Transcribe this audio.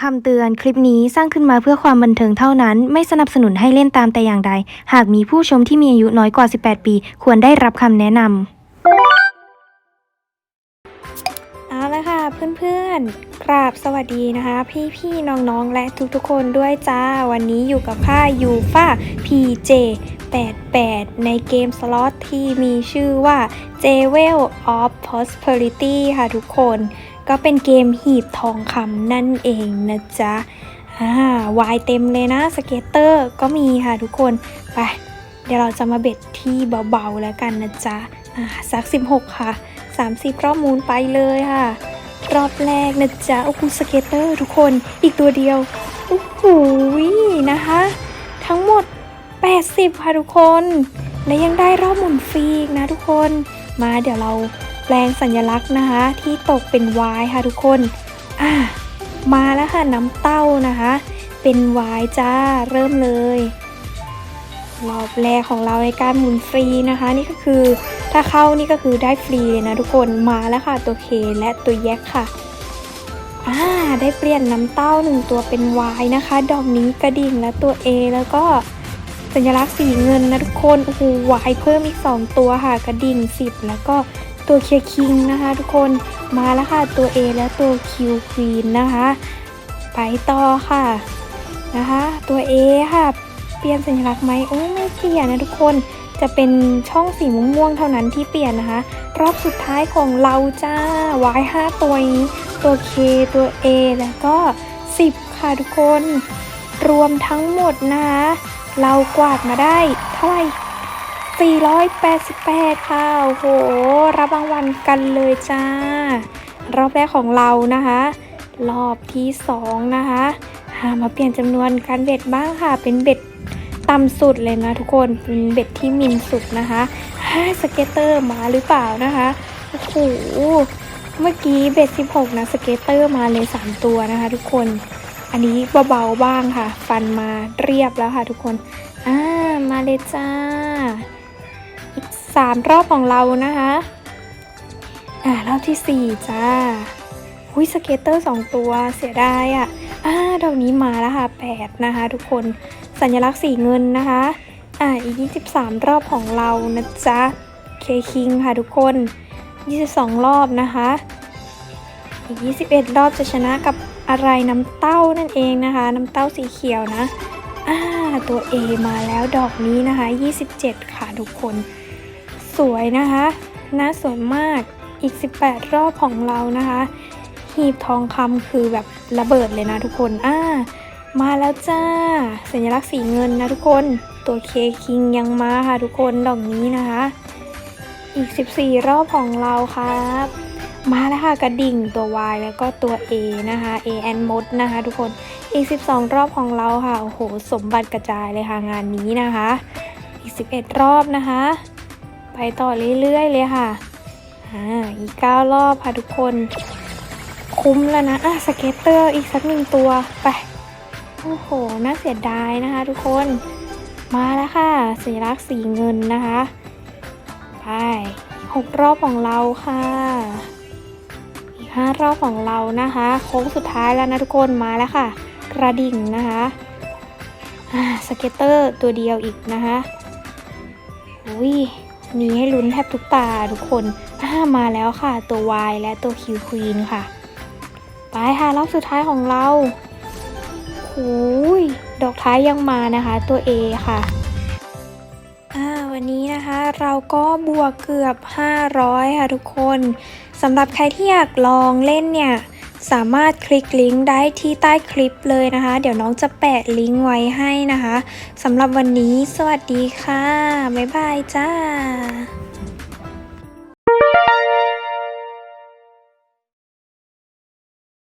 คำเตือนคลิปนี้สร้างขึ้นมาเพื่อความบันเทิงเท่านั้น ไม่สนับสนุนให้เล่นตามแต่อย่างใด หากมีผู้ชมที่มีอายุน้อยกว่า 18 ปี ควรได้รับคำแนะนำเอาละค่ะเพื่อนๆกราบสวัสดีนะคะ พี่ๆน้องๆ และทุกๆคนด้วยจ้า วันนี้อยู่กับค่ายยูฟา PJ 88 ในเกมสล็อตที่มีชื่อว่า Jewel of Prosperity ค่ะทุกคน ก็เป็นเกมหีบทองคำนั่นเองนะจ๊ะอ่าวายเต็มเลยนะสเก็ตเตอร์ก็มีค่ะทุกคน ไป เดี๋ยวเราจะมาเบ็ดที่เบาๆแล้วกันนะจ๊ะอ่าสัก 16 ค่ะ 30 รอบมูลไปเลยค่ะ รอบแรกนะจ๊ะโอ้โหสเก็ตเตอร์ทุกคนอีกตัวเดียวโอ้โหนะคะ ทั้งหมด 80 ค่ะทุกคน และยังได้รอบหมุนฟรีอีกนะทุกคนมาเดี๋ยวเรา แปลงสัญลักษณ์นะคะ ที่ตกเป็น Y ค่ะทุกคนอ่ามาแล้วค่ะน้ำเต้านะคะ เป็น Y จ้าเริ่มเลยรอบแรกของเราในการหมุนฟรีนะคะ นี่ก็คือถ้าเข้านี่ก็คือได้ฟรีเลยนะทุกคนมาแล้วค่ะตัว K และตัวแยกค่ะอ่าได้เปลี่ยนน้ำเต้าหนึ่งตัวเป็น Y นะคะ ดอกนี้กระดิ่งและตัว A แล้วก็สัญลักษณ์สีเงินนะทุกคนโอ้โห Y เพิ่มอีก 2 ตัวค่ะ กระดิ่ง 10 แล้วก็ ตัวเคคิงนะคะทุกคนมาแล้วค่ะตัว A และตัว Q Queen นะคะ ไปต่อค่ะนะคะตัว A ค่ะ เปลี่ยนสัญลักษณ์ไหมโอ้ไม่เปลี่ยนนะทุกคนจะเป็นช่องสีม่วงๆเท่านั้นที่เปลี่ยนนะคะ รอบสุดท้ายของเราจ้าวาย5ตัวนี้ ตัว K ตัว A แล้วก็ 10 ค่ะทุกคน รวมทั้งหมดนะคะ เรากวาดมาได้เท่าไหร่ 488 ค่ะ โอ้โห รับรางวัลกันเลยจ้า รอบแรกของเรานะคะ รอบที่2นะคะหามาเปลี่ยนจำนวนการเบ็ดบ้างค่ะ เป็นเบ็ดต่ำสุดเลยนะทุกคน เป็นเบ็ดที่มินสุดนะคะห้าสเก็ตเตอร์มาหรือเปล่านะคะ โอ้โห เมื่อกี้เบ็ด 16 นะ สเก็ตเตอร์มาเลย 3 ตัวนะคะ ทุกคน อันนี้เบาๆบ้างค่ะ ฟันมาเรียบแล้วค่ะทุกคน อ่า มาเลยจ้า 3 รอบของเรานะคะ อ่ารอบที่ 4 จ้าหุ้ยสเก็ตเตอร์ 2 ตัวเสียดายอะ่ะอ่าดอกนี้มาแล้วค่ะ 8 นะคะ ทุกคนสัญลักษณ์สีเงินนะคะ อ่าอีก 23 รอบของเรานะจ๊ะเคคิงค่ะทุกคน 22 รอบนะคะ อีก 21 รอบจะชนะกับอะไรน้ำเต้านั่นเองนะคะ น้ำเต้าสีเขียวนะอ่าตัว A มาแล้วดอกนี้นะคะ 27 ค่ะทุกคน สวยนะคะน่าสวยมากอีก 18 รอบของเรานะคะ หีบทองคำคือแบบระเบิดเลยนะทุกคนอ่ามาแล้วจ้า สัญลักษณ์สีเงินนะทุกคนตัวเคคิงยังมาค่ะทุกคนดอกนี้นะคะ อีก 14 รอบของเราครับ มาแล้วค่ะกระดิ่งตัว Y แล้วก็ตัว A นะคะ A and mod นะคะทุกคนอีก 12 รอบของเราค่ะโอ้โหสมบัติกระจายเลยค่ะงานนี้นะคะ อีก 11 รอบนะคะ ไปต่อเรื่อยๆเลยค่ะ อ่า อีก9รอบค่ะทุกคน คุ้มแล้วนะ อะสเก็ตเตอร์อีกสักหนึ่งตัวไป โอ้โห น่าเสียดายนะคะทุกคน มาแล้วค่ะสัญลักษณ์สีเงินนะคะ ไปหกรอบของเราค่ะ อีกห้ารอบของเรานะคะ โค้งสุดท้ายแล้วนะทุกคน มาแล้วค่ะ กระดิ่งนะคะอ่าสเก็ตเตอร์ตัวเดียวอีกนะคะอุ้ย มีให้ลุ้นแทบทุกตาทุกคนอ่ามาแล้วค่ะ ตัว Y และตัว Q Queen ค่ะ ไปค่ะรอบสุดท้ายของเราโอ้ยดอกท้ายยังมานะคะ ตัว A ค่ะอ่าวันนี้นะคะเราก็บวกเกือบ 500 ค่ะทุกคนสำหรับใครที่อยากลองเล่นเนี่ย สามารถคลิกลิงก์ได้ที่ใต้คลิปเลยนะคะ เดี๋ยวน้องจะแปะลิงก์ไว้ให้นะคะสำหรับวันนี้สวัสดีค่ะ บ๊ายบายจ้า